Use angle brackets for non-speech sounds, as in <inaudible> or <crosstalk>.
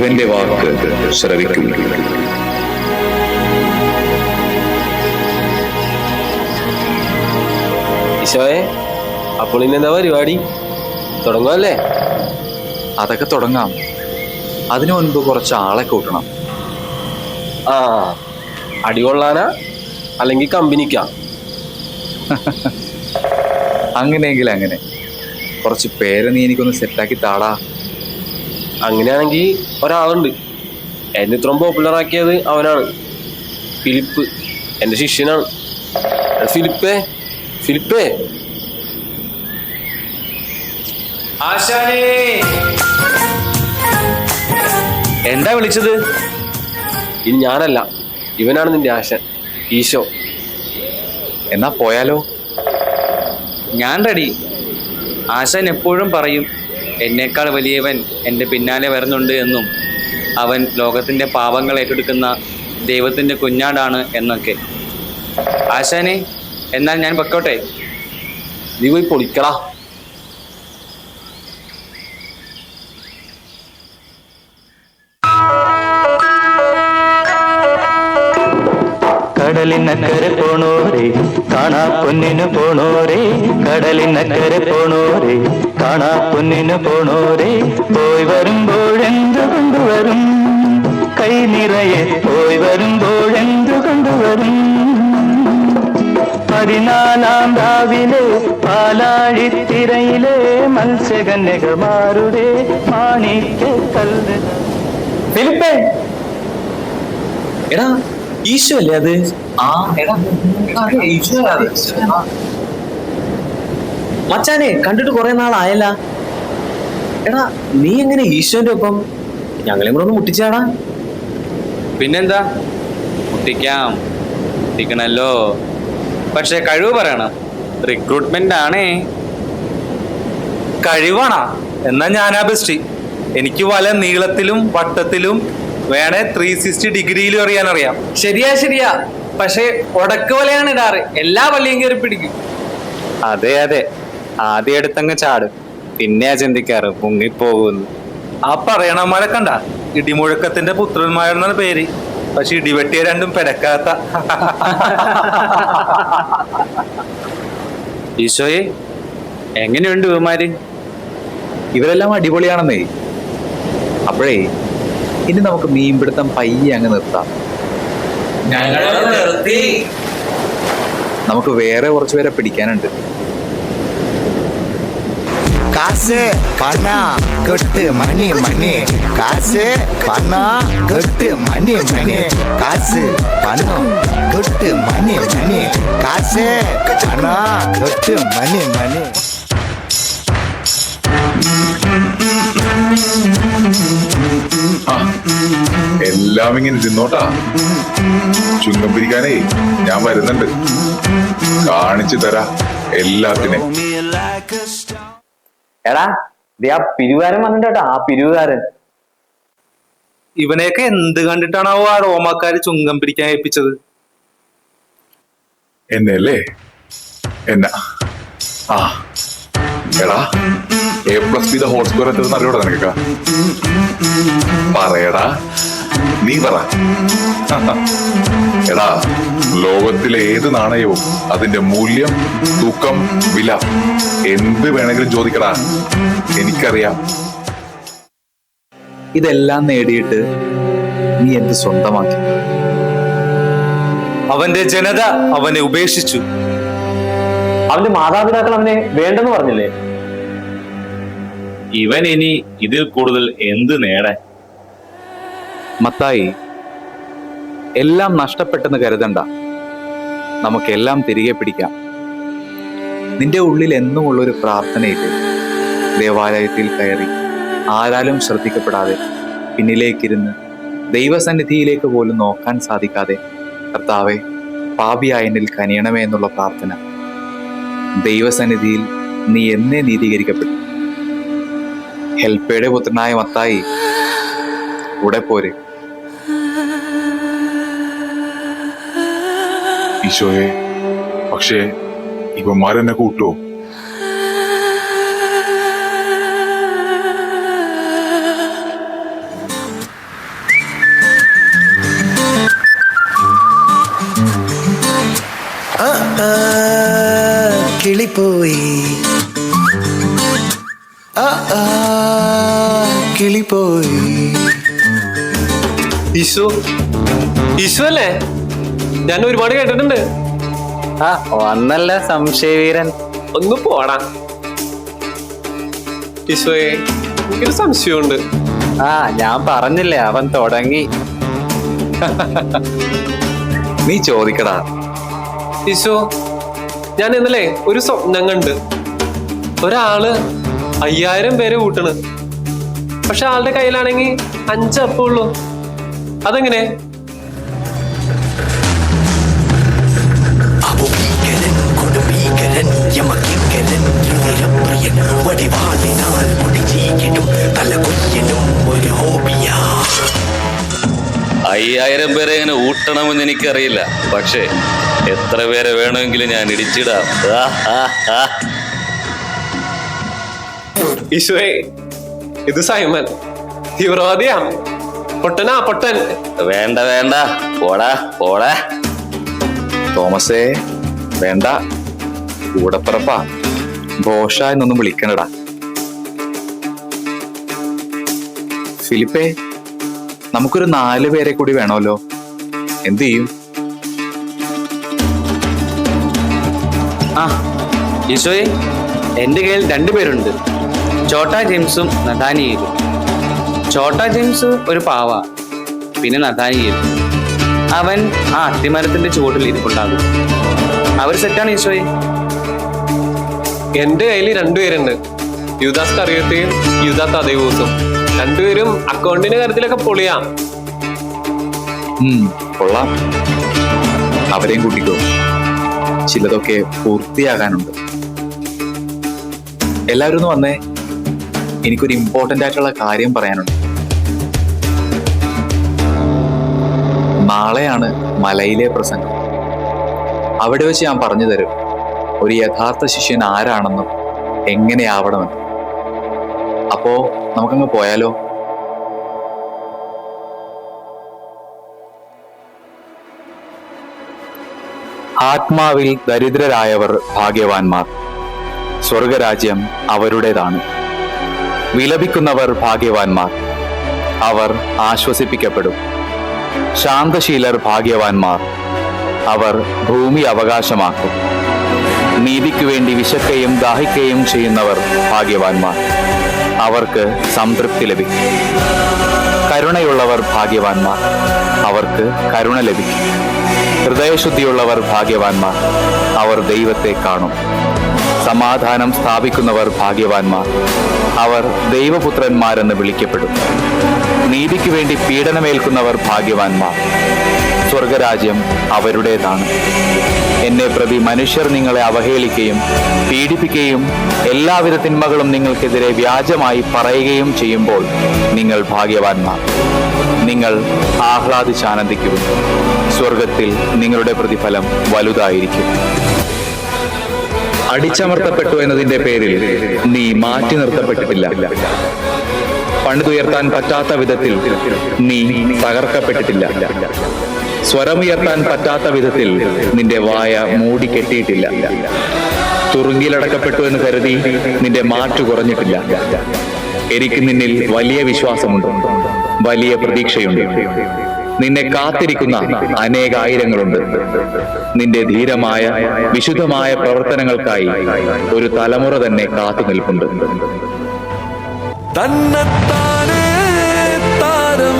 ഇവന്റെ വാക്ക് ശ്രവിക്കും. ഈശോയെ അപ്പോൾ ഇനി എന്താ പരിപാടി? തുടങ്ങുമല്ലേ അതൊക്കെ തുടങ്ങാം. അതിനു മുൻപ് കുറച്ച് ആളെ കൂട്ടണം. ആ അടി കൊള്ളാനാ? അല്ലെങ്കിൽ കമ്പനിക്കാ? <laughs> അങ്ങനെയെങ്കിൽ അങ്ങനെ. കുറച്ച് പേരെ നീ എനിക്കൊന്ന് സെറ്റാക്കി താടാ. അങ്ങനെയാണെങ്കിൽ ഒരാളുണ്ട്. എന്നെ ഇത്രയും പോപ്പുലർ ആക്കിയത് അവനാണ്. ഫിലിപ്പ്. എന്റെ ശിഷ്യനാണ്. ഫിലിപ്പേ? ഫിലിപ്പേ? ആശാനേ! എന്താ വിളിച്ചത്? ഇനി ഞാനല്ല. ഇവനാണ് നിന്റെ ആശൻ. ഈശോ. എന്നാ പോയാലോ? ഞാൻ റെഡി ആശാൻ എപ്പോഴും പറയും എന്നേക്കാൾ വലിയവൻ എന്റെ പിന്നാലെ വരുന്നുണ്ട് എന്നും അവൻ ലോകത്തിന്റെ പാപങ്ങൾ ഏറ്റെടുക്കുന്ന ദൈവത്തിന്റെ കുഞ്ഞാടാണ് എന്നൊക്കെ. ആശാനെ എന്നാൽ ഞാൻ പൊക്കോട്ടെ നീ പോയി പൊളിക്കടാ. കടലിനക്കരെ പോണോരെ കാണാ പൊന്നിനു പോണോരെ കടലിനക്കരെ പോണോരേ കാണാ പൊന്നിനു പോണോരേ പോയി വരുമ്പോഴെന്ത് കൊണ്ടുവരും? കൈ നിറയെ പോയി വരുമ്പോഴെന്ത് കൊണ്ടുവരും? പതിനാലാം രാവിലെ പാലാഴിത്തിരയിലെ മത്സ്യകന്യകമാരുടെ മാണിക്യ ഫിലിപ്പേ എടാ ഈശോ അല്ലേ അത്? മച്ചാനെ കണ്ടിട്ട് കുറെ നാളായല്ല. എടാ നീ എങ്ങനെ ഈശോന്റെ ഒപ്പം? ഞങ്ങളെയും കൂടെ ഒന്ന് മുട്ടിച്ചാടാ. പിന്നെന്താ? മുട്ടിക്കാം. മുട്ടിക്കണല്ലോ. പക്ഷെ കഴിവ് പറയണം. റിക്രൂട്ട്മെന്റ് ആണേ. കഴിവാണാ. എന്നാ ഞാനാ ബെസ്റ്റ് എനിക്ക് വല നീളത്തിലും വട്ടത്തിലും വേണേ ത്രീ സിക്സ്റ്റി ഡിഗ്രിയിലും അറിയാൻ അറിയാം ശരിയാ ശരിയാ. പക്ഷെ ഉടക്ക് വലയാണ് ഇടാറ്. എല്ലാ വള്ളിയും കയറി പിടിക്കും. അതെ അതെ. ആദ്യം എടുത്തങ്ങ് ചാടും. പിന്നെയാ ചിന്തിക്കാറ് മുങ്ങിപ്പോകുന്നു ആ പറയണ കണ്ട? ഇടിമുഴക്കത്തിന്റെ പുത്രന്മാരെന്നാണ് പേര്. പക്ഷെ ഇടിവെട്ടിയ രണ്ടും പെരക്കാത്ത <laughs> ഈശോയെ എങ്ങനെയുണ്ട് ഇവന്മാര്? ഇവരെല്ലാം അടിപൊളിയാണെന്നേ. അപ്പോഴേ ഇനി നമുക്ക് മീൻപിടുത്തം പയ്യെ അങ്ങ് നിർത്താം. നമുക്ക് വേറെ കുറച്ച് പേരെ പിടിക്കാനുണ്ട് காசு பணம் கொட்டு மணி மணி காசு பணம் கொட்டு மணி மணி காசு பணம் கொட்டு மணி மணி காசு பணம் கொட்டு மணி மணி എല്ലാം ഇങ്ങനെ തിന്നോട്ടാ ചുങ്കം പിരിക്കാനേ ഞാൻ വരുന്നുണ്ട്. കാണിച്ചു തരാ എല്ലാത്തിനെ. എടാ ദേ ആ പിരിവുകാരൻ വന്നിട്ടോ ആ പിരിവുകാരൻ. ഇവനെയൊക്കെ എന്ത് കണ്ടിട്ടാണാവോ ആ റോമാക്കാര് ചുങ്കം പിടിക്കാൻ ഏൽപ്പിച്ചത്? എന്നെ അല്ലേ എന്നാ. ആ എടാ. A plus B the hot score എത്തുന്ന അറിയോടാ നിനക്ക് പറയടാ നീ പറ. എടാ ലോകത്തിലെ ഏത് നാണയവും അതിന്റെ മൂല്യം തൂക്കം വില എന്ത് വേണമെങ്കിലും ചോദിക്കടാ. എനിക്കറിയാം. ഇതെല്ലാം നേടിയിട്ട് നീ എന്ത് സ്വന്തമാക്കി? അവന്റെ ജനത അവനെ ഉപേക്ഷിച്ചു. അവന്റെ മാതാപിതാക്കൾ അവനെ വേണ്ടെന്ന് പറഞ്ഞില്ലേ? ഇവൻ ഇനി ഇതിൽ കൂടുതൽ എന്ത് നേടാൻ? മത്തായി എല്ലാം നഷ്ടപ്പെട്ടെന്ന് കരുതണ്ട. നമുക്കെല്ലാം തിരികെ പിടിക്കാം. നിന്റെ ഉള്ളിൽ എന്നും ഒരു പ്രാർത്ഥനയില്ലേ? ദേവാലയത്തിൽ കയറി ആരാലും ശ്രദ്ധിക്കപ്പെടാതെ പിന്നിലേക്കിരുന്ന് ദൈവസന്നിധിയിലേക്ക് പോലും നോക്കാൻ സാധിക്കാതെ കർത്താവെ പാപിയായ എന്നിൽ കനിയണമേ എന്നുള്ള പ്രാർത്ഥന ദൈവസന്നിധിയിൽ നീ എന്നെ നീതീകരിക്കപ്പെട്ടു. ഹെൽപ്പയുടെ പുത്രനായ മത്തായി. കൂടെ പോരെ. ഈശോയെ പക്ഷേ ഇവന്മാരെന്നെ കൂട്ടുവോ കിളിപ്പോയി. കിളിപ്പോയി ഈശോ ഈശോ അല്ലേ? ഞാൻ ഒരുപാട് കേട്ടിട്ടുണ്ട്. ആ വന്നല്ല സംശയവീരൻ. ഒന്ന് പോടാ. ഈശോയെ എനിക്കൊരു സംശയമുണ്ട്. ആ ഞാൻ പറഞ്ഞില്ലേ അവൻ തുടങ്ങി. നീ ചോദിക്കടാ. ഈശോ ഞാൻ ഇന്നലെ ഒരു സ്വപ്നം കണ്ട് ഒരാൾ അയ്യായിരം പേരെ കൂട്ടണ്. പക്ഷെ ആളുടെ കയ്യിലാണെങ്കിൽ അതെങ്ങനെ? തലകൊയ്യലും ഒരു ഹോബിയാ. അയ്യായിരം പേരെ എങ്ങനെ ഊട്ടണമെന്ന് എനിക്കറിയില്ല. പക്ഷേ എത്ര പേരെ വേണമെങ്കിലും ഞാൻ ഇടിച്ചിടാം. ഈശോയെ ഇത് സൈമൻ. തീവ്രവാദിയാ പൊട്ടനാ പൊട്ടൻ. വേണ്ട വേണ്ട. പോടാ പോടാ. തോമസേ വേണ്ട. കൂടപ്പറപ്പാ. ബോഷ എന്നൊന്നും വിളിക്കണടാ. ഫിലിപ്പേ നമുക്കൊരു നാല് പേരെ കൂടി വേണമല്ലോ. എന്തു ചെയ്യും? ആ ഈശോയെ എന്റെ കയ്യിൽ രണ്ടുപേരുണ്ട് ചോട്ട ജെയിംസും നഥാനിയേലും ചോട്ടാ ജെയിംസ് ഒരു പാവ പിന്നെ നഥാനിയേൽ അവൻ ആ അത്തിമരത്തിന്റെ ചുവട്ടിൽ ഇരിപ്പുണ്ടാകും. അവർ സെറ്റാണ് ഈശോയെ? എന്റെ കയ്യിൽ രണ്ടുപേരുണ്ട് യുദാസ് കറിയത്തെയും യുദാത്ത അതേവൂസും രണ്ടുപേരും അക്കൗണ്ടിന്റെ കാര്യത്തിലൊക്കെ പൊളിയാം. ഉം, കൊള്ളാം. അവരെയും കൂട്ടിക്കോ. ചിലതൊക്കെ പൂർത്തിയാകാനുണ്ട്. എല്ലാവരും ഒന്ന് വന്നേ. എനിക്കൊരു ഇമ്പോർട്ടന്റ് ആയിട്ടുള്ള കാര്യം പറയാനുണ്ട്. നാളെയാണ് മലയിലെ പ്രസംഗം. അവിടെ വെച്ച് ഞാൻ പറഞ്ഞു തരും ഒരു യഥാർത്ഥ ശിഷ്യൻ ആരാണെന്നും എങ്ങനെയാവണമെന്നും. അപ്പോ നമുക്കങ്ങ് പോയാലോ? ആത്മാവിൽ ദരിദ്രരായവർ ഭാഗ്യവാന്മാർ. സ്വർഗരാജ്യം അവരുടേതാണ്. വിലപിക്കുന്നവർ ഭാഗ്യവാന്മാർ. അവർ ആശ്വസിപ്പിക്കപ്പെടും. ശാന്തശീലർ ഭാഗ്യവാന്മാർ. അവർ ഭൂമി അവകാശമാക്കും. നീതിക്കു വേണ്ടി വിശക്കുകയും ദാഹിക്കുകയും ചെയ്യുന്നവർ ഭാഗ്യവാന്മാർ. അവർക്ക് സംതൃപ്തി ലഭിക്കും. കരുണയുള്ളവർ ഭാഗ്യവാന്മാർ. അവർക്ക് കരുണ ലഭിക്കും. ഹൃദയശുദ്ധിയുള്ളവർ ഭാഗ്യവാന്മാർ. അവർ ദൈവത്തെ കാണും. സമാധാനം സ്ഥാപിക്കുന്നവർ ഭാഗ്യവാന്മാർ. അവർ ദൈവപുത്രന്മാരെന്ന് വിളിക്കപ്പെടും നീതിക്ക് വേണ്ടി പീഡനമേൽക്കുന്നവർ ഭാഗ്യവാന്മാർ. സ്വർഗരാജ്യം അവരുടേതാണ്. എന്നെ പ്രതി മനുഷ്യർ നിങ്ങളെ അവഹേളിക്കുകയും പീഡിപ്പിക്കുകയും എല്ലാവിധ തിന്മകളും നിങ്ങൾക്കെതിരെ വ്യാജമായി പറയുകയും ചെയ്യുമ്പോൾ നിങ്ങൾ ഭാഗ്യവാന്മാർ. നിങ്ങൾ ആഹ്ലാദിച്ചാനന്ദിക്കും സ്വർഗത്തിൽ നിങ്ങളുടെ പ്രതിഫലം വലുതായിരിക്കും. അടിച്ചമർത്തപ്പെട്ടു എന്നതിന്റെ പേരിൽ നീ മാറ്റി നിർത്തപ്പെട്ടിട്ടില്ല. പണിതുയർത്താൻ പറ്റാത്ത വിധത്തിൽ നീ തകർക്കപ്പെട്ടിട്ടില്ല. സ്വരമുയർത്താൻ പറ്റാത്ത വിധത്തിൽ നിന്റെ വായ മൂടിക്കെട്ടിയിട്ടില്ല തുറുങ്കിലടക്കപ്പെട്ടു എന്ന് കരുതി നിന്റെ മാറ്റു കുറഞ്ഞിട്ടില്ല. എനിക്ക് നിന്നിൽ വലിയ വിശ്വാസമുണ്ട്. വലിയ പ്രതീക്ഷയുണ്ട്. നിന്നെ കാത്തിരിക്കുന്ന അനേകായിരങ്ങളുണ്ട്. നിന്റെ ധീരമായ വിശുദ്ധമായ പ്രവർത്തനങ്ങൾക്കായി ഒരു തലമുറ തന്നെ കാത്തു നിൽപ്പുണ്ട്. തന്നെ താരം